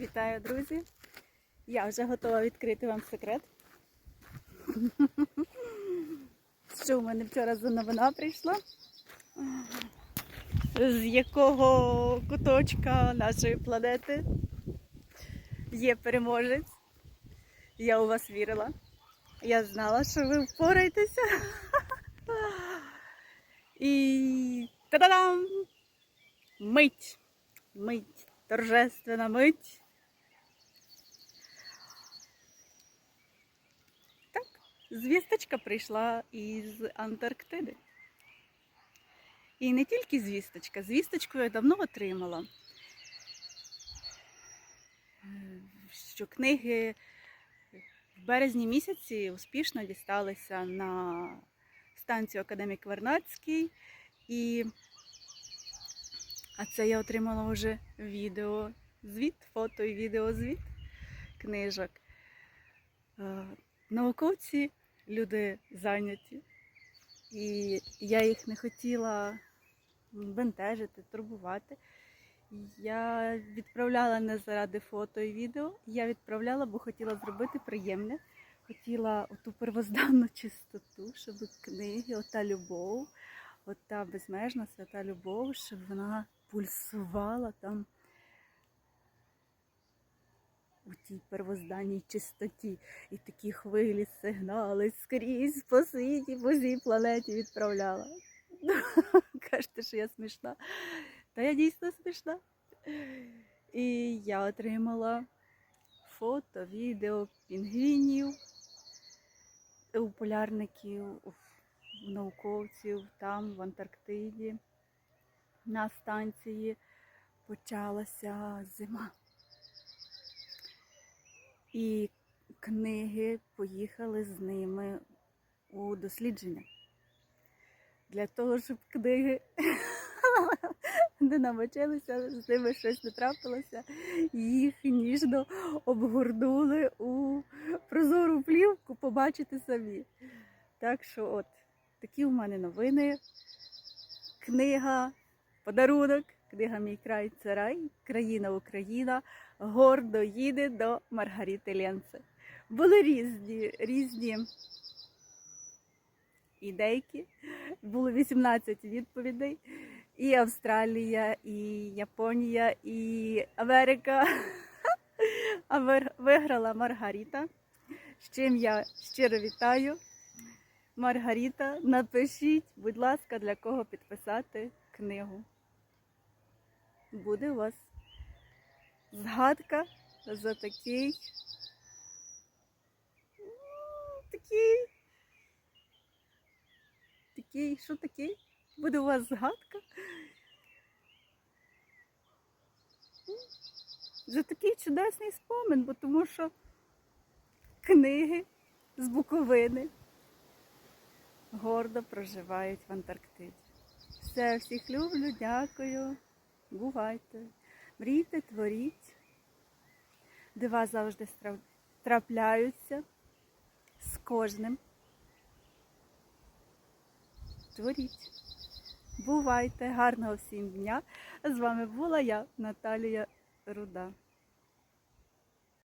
Вітаю, друзі! Я вже готова відкрити вам секрет. Що у мене вчора за новина прийшла? З якого куточка нашої планети є переможець. Я у вас вірила. Я знала, що ви впораєтеся. І та-дам! Мить! Мить! Торжественна мить. Так, звісточка прийшла із Антарктиди. І не тільки звісточка, звісточку я давно отримала. Що книги в березні місяці успішно дісталися на станцію Академік Вернадський. І а це я отримала вже відео, звіт, фото і відеозвіт книжок. Е, Науковці люди зайняті. І я їх не хотіла бентежити, турбувати. Я відправляла не заради фото і відео, я відправляла, бо хотіла зробити приємне. Хотіла оту первозданну чистоту, щоб книги, ота любов, ота безмежна свята любов, щоб вона пульсувала там у тій первозданній чистоті. І такі хвилі, сигнали скрізь по світі, по всій планеті відправляла. Кажете, що я смішна. Та я дійсно смішна. І я отримала фото, відео пінгвінів, у полярників, у науковців там, в Антарктиді. На станції почалася зима. І книги поїхали з ними у дослідження. Для того, щоб книги не намочилися, з ними щось не трапилося, їх ніжно обгорнули у прозору плівку, побачите самі. Так що, от, такі у мене новини. Книга, подарунок, книга Мій край це рай, країна Україна гордо їде до Маргарити Ленце. Були різні, різні ідейки, було 18 відповідей. І Австралія, і Японія, і Америка. А виграла Маргарита. З чим я щиро вітаю. Маргарита, напишіть, будь ласка, для кого підписати книгу. Буде у вас згадка за такий. Такий. Такий, що такий? Буде у вас згадка? За такий чудесний спомин, бо тому що книги з Буковини гордо проживають в Антарктиді. Все, всіх люблю, дякую. Бувайте. Мрійте, творіть. Дива завжди трапляються з кожним. Творіть. Бувайте, гарного всім дня. З вами була я, Наталія Руда.